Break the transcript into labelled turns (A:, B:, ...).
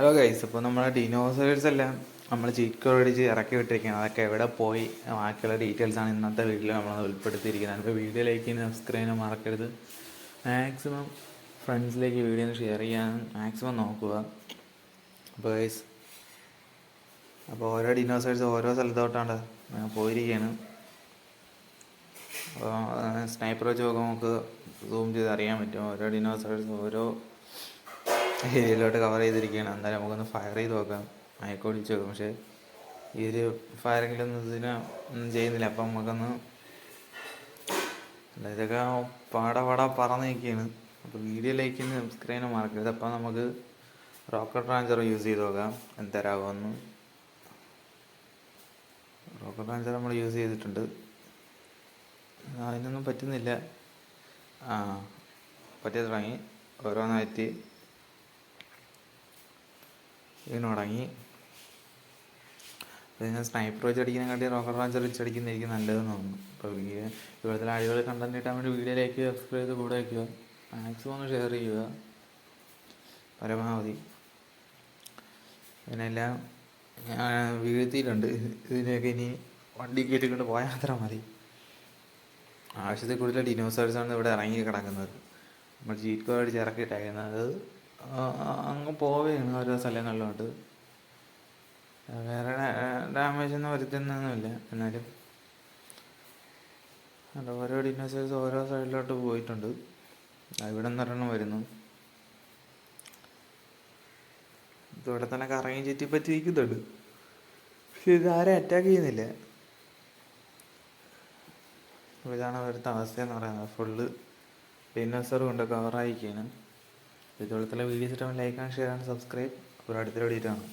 A: Hello guys ഇപ്പോൾ നമ്മുടെ dinosaurs എല്ലാം നമ്മൾ ചീക്കോടിച്ച് ഇറക്കി വിട്ടിരിക്കുകയാണ്. അതൊക്കെ എവിടെ പോയി? ബാക്കിയുള്ള ആണ് ഇന്നത്തെ വീഡിയോയിൽ നമ്മൾ ഉൾപ്പെടുത്തിയിരിക്കുന്നത്. അപ്പോൾ ചെയ്യുന്ന സബ്സ്ക്രൈബ് മറക്കരുത്. മാക്സിമം ഫ്രണ്ട്സിലേക്ക് വീഡിയോ ഷെയർ ചെയ്യാൻ മാക്സിമം നോക്കുക. അപ്പോൾ ഗൈസ് അപ്പോൾ ഓരോ ഡിനോസേഴ്സ് ഓരോ സ്ഥലത്തോട്ടാണ് പോയിരിക്കുകയാണ് അപ്പോൾ സ്നൈപ്പർ വെച്ച് നോക്കുമ്പോൾ നമുക്ക് സൂം ചെയ്ത് അറിയാൻ പറ്റും. ഓരോ ഡിനോസേഴ്സ് ഓരോ ഏരിയയിലോട്ട് കവർ ചെയ്തിരിക്കുകയാണ്. എന്തായാലും നമുക്കൊന്ന് ഫയർ ചെയ്ത് നോക്കാം. മയക്കോടിച്ച് നോക്കാം. പക്ഷേ ഈ ഒരു ഒന്നും ചെയ്യുന്നില്ല. അപ്പം നമുക്കൊന്ന് ഇതൊക്കെ പാട പാട പറന്ന് നിൽക്കുകയാണ്. അപ്പോൾ വീഡിയോ ലൈക്ക് ചെയ്യുന്ന സബ്സ്ക്രൈബ് മറക്കരുത്. അപ്പം നമുക്ക് റോക്കറ്റ് റാഞ്ചർ യൂസ് ചെയ്ത് നോക്കാം. എന്തരാകുമെന്ന്. റോക്കറ്റ് റാഞ്ചർ നമ്മൾ യൂസ് ചെയ്തിട്ടുണ്ട്. അതിനൊന്നും പറ്റുന്നില്ല. ആ പറ്റിയ തുടങ്ങി. ഓരോന്നായിട്ട് വീണ് തുടങ്ങി. പിന്നെ സ്നൈപ്പർ വെച്ച് അടിക്കുന്നതിനെക്കാട്ടി റോക്കർ റാഞ്ചർ വെച്ച് അടിക്കുന്നതായിരിക്കും നല്ലതെന്ന് തോന്നുന്നു. അപ്പോൾ വീഡിയോ ഇതുപോലത്തെ അടിപൊളി കണ്ടന്റ് കിട്ടാൻ വേണ്ടി വീഡിയോയിലേക്ക് സബ്സ്ക്രൈബ് ചെയ്ത് കൂടെ വയ്ക്കുക മാക്സിമം ഒന്ന് ഷെയർ ചെയ്യുക. പരമാവധി. ഇതിനെല്ലാം ഞാൻ വീഴ്ത്തിയിട്ടുണ്ട്. ഇതിനെയൊക്കെ ഇനി വണ്ടി കയറ്റിക്കൊണ്ട് പോയാൽ മാത്രം മതി. ആവശ്യത്തിൽ കൂടുതൽ ഡിനോസേഴ്സാണ് ഇവിടെ ഇറങ്ങി കിടക്കുന്നത്. നമ്മൾ ജീറ്റ് കോഡ് അടിച്ച് ഇറക്കിയിട്ടേക്കുന്നത് അങ്ങ് പോവുകയാണ് ഓരോ സ്ഥലങ്ങളിലോട്ട്. വേറെ ഡാമേജ് ഒന്നും വരുത്തുന്നൊന്നുമില്ല എന്നാലും. ഓരോ ഡിനോസേഴ്സ് ഓരോ സൈഡിലോട്ട് പോയിട്ടുണ്ട്. ഇവിടെ നിന്നൊരെണ്ണം വരുന്നു. ഇവിടെ തന്നെ കറങ്ങി ചുറ്റി പറ്റിയിരിക്കുന്നുണ്ട്. പക്ഷെ ഇതാരും അറ്റാക്ക് ചെയ്യുന്നില്ല. ഇതാണ് അവരുടെ അവസ്ഥ എന്ന് പറയുന്നത്. ഫുള്ള് ഡിന്നോസർ കൊണ്ട് കവറായിരിക്കുകയാണ് ഇതുപോലത്തെ വീഡിയോസ് ഇഷ്ടം like and share and subscribe ഒരു അടുത്തൊരു വീഡിയോ ആണ്